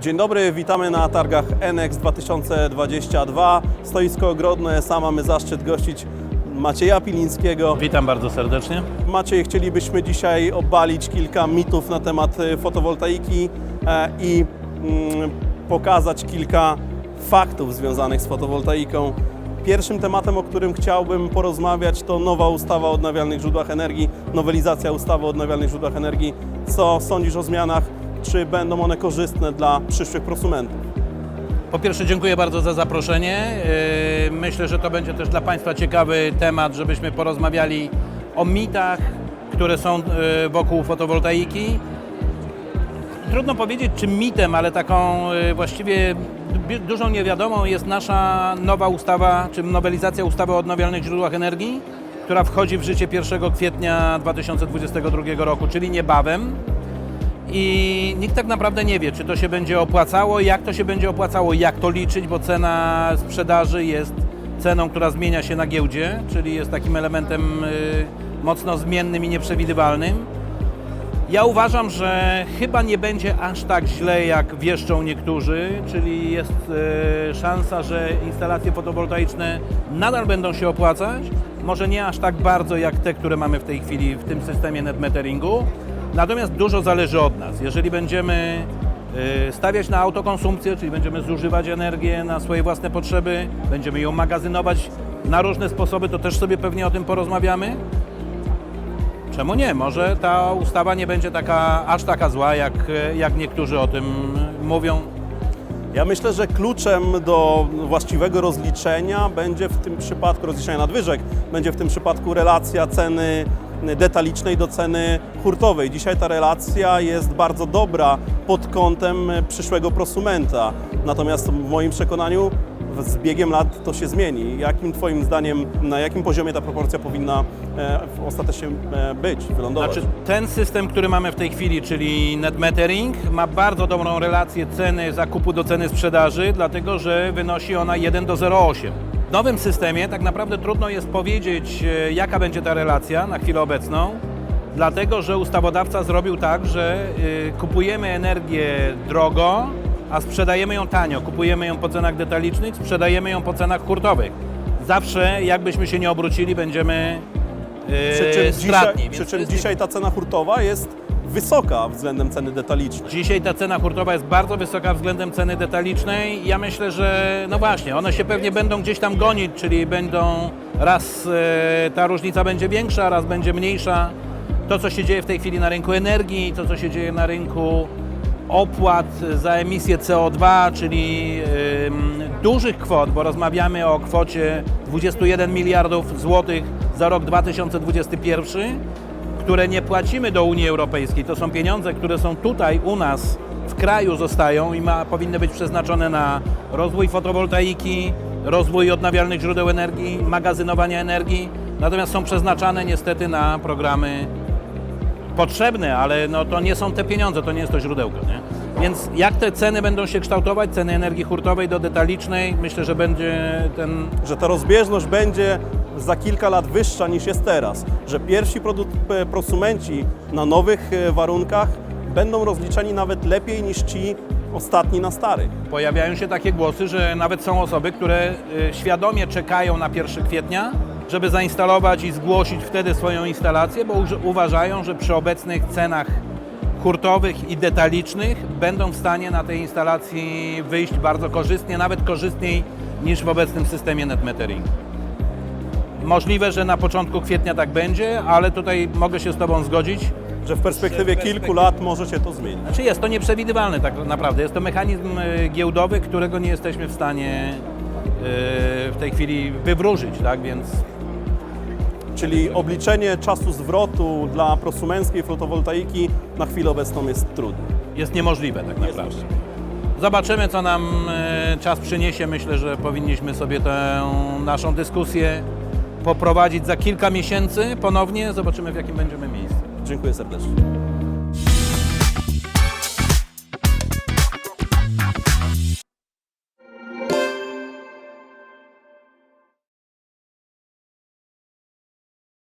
Dzień dobry, witamy na targach NX 2022. Stoisko ogrodne, sam mamy zaszczyt gościć Macieja Pilińskiego. Witam bardzo serdecznie. Maciej, chcielibyśmy dzisiaj obalić kilka mitów na temat y, fotowoltaiki e, i mm, pokazać kilka faktów związanych z fotowoltaiką. Pierwszym tematem, o którym chciałbym porozmawiać, to nowa ustawa o odnawialnych źródłach energii, nowelizacja ustawy o odnawialnych źródłach energii. Co sądzisz o zmianach? Czy będą one korzystne dla przyszłych prosumentów? Po pierwsze dziękuję bardzo za zaproszenie. Yy, Myślę, że to będzie też dla Państwa ciekawy temat, żebyśmy porozmawiali o mitach, które są yy, wokół fotowoltaiki. Trudno powiedzieć, czy mitem, ale taką yy, właściwie du- dużą niewiadomą jest nasza nowa ustawa, czy nowelizacja ustawy o odnawialnych źródłach energii, która wchodzi w życie 1 kwietnia 2022 roku, czyli niebawem. I nikt tak naprawdę nie wie, czy to się będzie opłacało, jak to się będzie opłacało, jak to liczyć, bo cena sprzedaży jest ceną, która zmienia się na giełdzie, czyli jest takim elementem y, mocno zmiennym i nieprzewidywalnym. Ja uważam, że chyba nie będzie aż tak źle, jak wieszczą niektórzy, czyli jest y, szansa, że instalacje fotowoltaiczne nadal będą się opłacać. Może nie aż tak bardzo jak te, które mamy w tej chwili w tym systemie net meteringu. Natomiast dużo zależy od nas. Jeżeli będziemy y, stawiać na autokonsumpcję, czyli będziemy zużywać energię na swoje własne potrzeby, będziemy ją magazynować na różne sposoby, to też sobie pewnie o tym porozmawiamy. Czemu nie? Może ta ustawa nie będzie taka, aż taka zła, jak, jak niektórzy o tym mówią. Ja myślę, że kluczem do właściwego rozliczenia będzie w tym przypadku, rozliczenia nadwyżek, będzie w tym przypadku relacja ceny detalicznej do ceny hurtowej. Dzisiaj ta relacja jest bardzo dobra pod kątem przyszłego prosumenta. Natomiast w moim przekonaniu z biegiem lat to się zmieni. Jakim Twoim zdaniem, na jakim poziomie ta proporcja powinna e, ostatecznie e, być, wylądować? Znaczy, ten system, który mamy w tej chwili, czyli net metering, ma bardzo dobrą relację ceny zakupu do ceny sprzedaży, dlatego że wynosi ona 1 do 0,8. W nowym systemie tak naprawdę trudno jest powiedzieć, e, jaka będzie ta relacja na chwilę obecną, dlatego że ustawodawca zrobił tak, że y, kupujemy energię drogo, a sprzedajemy ją tanio. Kupujemy ją po cenach detalicznych, sprzedajemy ją po cenach hurtowych. Zawsze, jakbyśmy się nie obrócili, będziemy y, Przy czym, stratni. dzisiaj, przy czym jest dzisiaj ta cena hurtowa jest wysoka względem ceny detalicznej. Dzisiaj ta cena hurtowa jest bardzo wysoka względem ceny detalicznej. Ja myślę, że no właśnie, one się pewnie będą gdzieś tam gonić, czyli będą raz e, ta różnica będzie większa, raz będzie mniejsza. To, co się dzieje w tej chwili na rynku energii, to, co się dzieje na rynku opłat za emisję CO2, czyli em, dużych kwot, bo rozmawiamy o kwocie 21 miliardów złotych za rok 2021 które nie płacimy do Unii Europejskiej. To są pieniądze, które są tutaj u nas w kraju zostają i ma, powinny być przeznaczone na rozwój fotowoltaiki, rozwój odnawialnych źródeł energii, magazynowania energii. Natomiast są przeznaczane niestety na programy potrzebne, ale no to nie są te pieniądze, to nie jest to źródełko. Nie? Więc jak te ceny będą się kształtować, ceny energii hurtowej do detalicznej, myślę, że będzie ten że ta rozbieżność będzie za kilka lat wyższa niż jest teraz, że pierwsi prosumenci na nowych e, warunkach będą rozliczeni nawet lepiej niż ci ostatni na starych. Pojawiają się takie głosy, że nawet są osoby, które y, świadomie czekają na 1 kwietnia, żeby zainstalować i zgłosić wtedy swoją instalację, bo uważają, że przy obecnych cenach hurtowych i detalicznych będą w stanie na tej instalacji wyjść bardzo korzystnie, nawet korzystniej niż w obecnym systemie net metering. Możliwe, że na początku kwietnia tak będzie, ale tutaj mogę się z Tobą zgodzić, Że w perspektywie kilku lat może się to zmienić. znaczy jest to nieprzewidywalne tak naprawdę. Jest to mechanizm y, giełdowy, którego nie jesteśmy w stanie y, w tej chwili wywróżyć, tak? Więc Czyli obliczenie czasu zwrotu dla prosumenckiej fotowoltaiki na chwilę obecną jest trudne. jest niemożliwe tak naprawdę. Zobaczymy, co nam y, czas przyniesie. Myślę, że powinniśmy sobie tę naszą dyskusję poprowadzić za kilka miesięcy ponownie. Zobaczymy, w jakim będziemy miejscu. Dziękuję serdecznie.